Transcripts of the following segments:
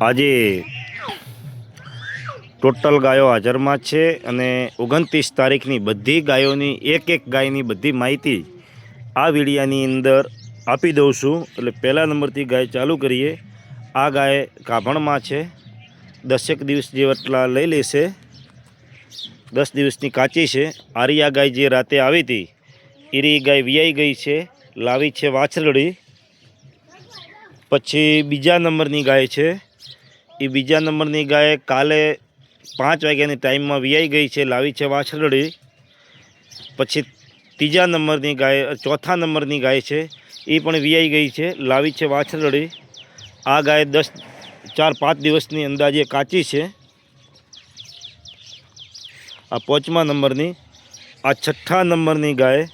આજે ટોટલ ગાયો હાજરમાં છે અને ઓગણત્રીસ તારીખની બધી ગાયોની, એક એક ગાયની બધી માહિતી આ વિડીયાની અંદર આપી દઉં છું. એટલે પહેલા નંબરથી ગાય ચાલુ કરીએ. આ ગાય કાભણમાં છે. દસેક દિવસ જેટલા લઈ લેશે. દસ દિવસની કાચી છે. આરિયા ગાય જે રાતે આવી હતી એરી ગાય વિયાઈ ગઈ છે. લાવી છે વાછરડી. પછી બીજા નંબરની ગાય છે. એ બીજા નંબરની ગાય કાલે પાંચ વાગ્યાની ટાઈમમાં વિયાઈ ગઈ છે, લાવી છે વાછરડી. પછી ત્રીજા નંબરની ગાય, ચોથા નંબરની ગાય છે, એ પણ વિયાઈ ગઈ છે, લાવી છે વાછરડી. આ ગાય દસ, ચાર, પાંચ દિવસની અંદાજે કાચી છે. આ પાંચમા નંબરની, આ છઠ્ઠા નંબરની ગાય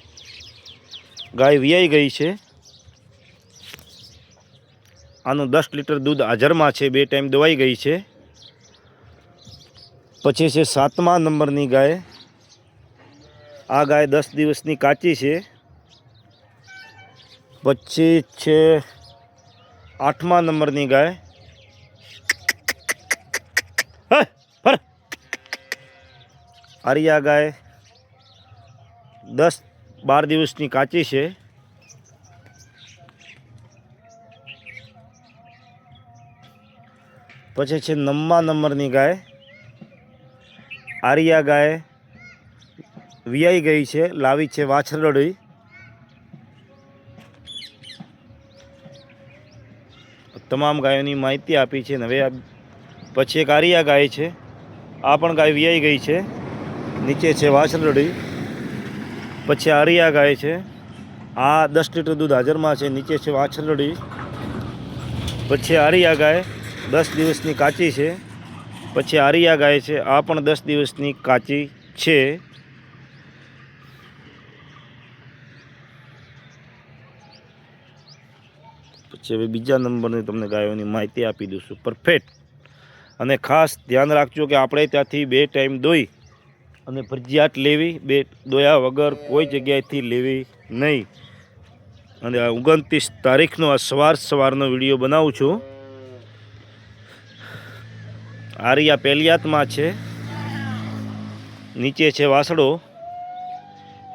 ગાય વિયાઈ ગઈ છે. આનું દસ લીટર દૂધ હાજરમાં છે, બે ટાઈમ દવાઈ ગઈ છે. પછી છે સાતમા નંબરની ગાય. આ ગાય દસ દિવસની કાચી છે. પછી છે આઠમા નંબરની ગાય. આરિયા ગાય દસ બાર દિવસની કાચી છે. પછી છે નવમા નંબરની ગાય. આરિયા ગાય વિયાઈ ગઈ છે, લાવી છે વાછરડી તમામ ગાયોની માહિતી આપી છે હવે પછી એક આરિયા ગાય છે, આ પણ ગાય વિયાઈ ગઈ છે, નીચે છે વાછરડી પછી આરિયા ગાય છે, આ દસ લીટર દૂધ હાજરમાં છે, નીચે છે વાછરડી પછી આરિયા ગાય દસ દિવસની કાચી છે, પછી આરિયા ગાય છે, આ પણ દસ દિવસની કાચી છે. પછી હવે બીજા નંબરની તમને ગાયોની માહિતી આપી દઈશું પરફેક્ટ અને ખાસ ધ્યાન રાખજો કે આપણે ત્યાંથી બે ટાઈમ દોઈ અને ફરજિયાત લેવી, બે દોયા વગર કોઈ જગ્યાએથી લેવી નહીં. અને આ ઓગણત્રીસ તારીખનો આ સવાર સવારનો વીડિયો બનાવું છું. આરિયા પેલિયાતમાં છે. નીચે છે વાસડો.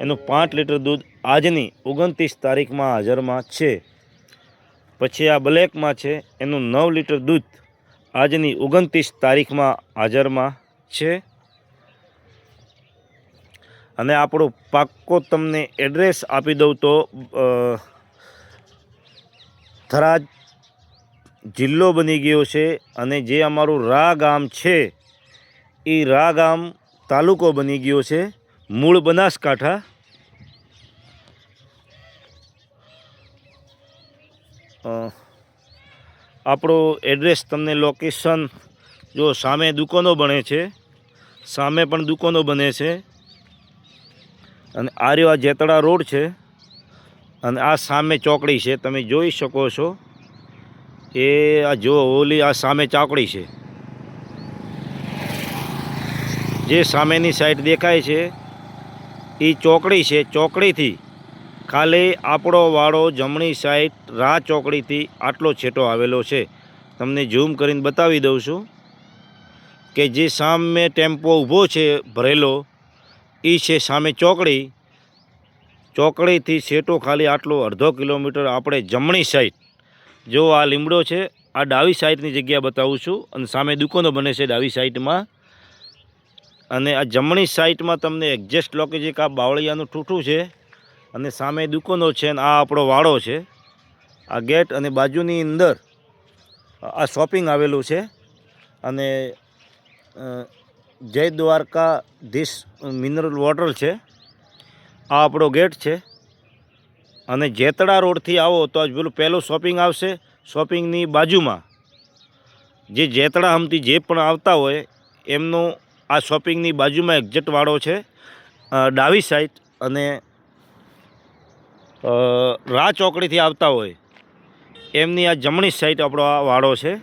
એનું પાંચ લીટર દૂધ આજની ઓગણત્રીસ તારીખમાં હાજરમાં છે. પછી આ બ્લેકમાં છે, એનું નવ લીટર દૂધ આજની ઓગણત્રીસ તારીખમાં હાજરમાં છે. અને આપણો પાક્કો તમને એડ્રેસ આપી દઉં તો થરાદ જિલ્લો બની ગયો છે અને જે અમારું રા ગામ છે, એ રા ગામ તાલુકો બની ગયો છે, મૂળ બનાસકાંઠા. આપણો એડ્રેસ તમને લોકેશન જો સામે દુકાનો બને છે, સામે પણ દુકાનો બને છે. અને આ રહ્યો આ જેતડા રોડ છે, અને આ સામે ચોકડી છે, તમે જોઈ શકો છો. એ આ જો ઓલી આ સામે ચોકડી છે. જે સામેની સાઈડ દેખાય છે એ ચોકડી છે, ચોકડીથી ખાલી આપણો વાળો જમણી સાઈડ રા ચોકડીથી આટલો છેટો આવેલો છે. તમને ઝૂમ કરીને બતાવી દઉં છું કે જે સામે ટેમ્પો ઊભો છે ભરેલો એ છે સામે ચોકડી. ચોકડીથી છેટો ખાલી આટલો અડધો કિલોમીટર આપણે જમણી સાઈડ જો આ લીમડો છે, આ ડાવી સાઈડની જગ્યા બતાવું છું અને સામે દુકાનો બને છે ડાવી સાઈડમાં. અને આ જમણી સાઈડમાં તમને એક્ઝેસ્ટ લોકેશન કે આ બાવળિયાનું ઠૂઠું છે અને સામે દુકાનો છે અને આ આપણો વાડો છે. આ ગેટ અને બાજુની અંદર આ શોપિંગ આવેલું છે. અને જય દ્વારકા ધીસ મિનરલ વોટર છે. આ આપણો ગેટ છે. અને જેતડા રોડથી આવો તો પેલું પહેલું શોપિંગ આવશે શોપિંગની બાજુમાં. જે જેતડા હમતી જે પણ આવતા હોય, એમનું આ શોપિંગની બાજુમાં એક્ઝેટવાળો છે ડાવી સાઈડ અને રા ચોકડીથી આવતા હોય, એમની આ જમણી સાઈડ આપણો આ વાળો છે.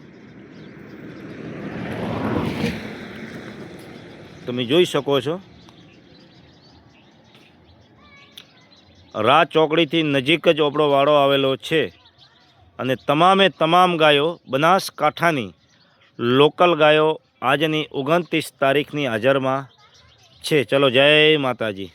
તમે જોઈ શકો છો. રા ચોકડીથી નજીક જ ઓપડો વાડો આવેલો છે અને તમામે તમામ ગાયો બનાસકાંઠાની લોકલ ગાયો આજની ઓગણત્રીસ તારીખની હાજરમાં છે. ચલો જય માતાજી.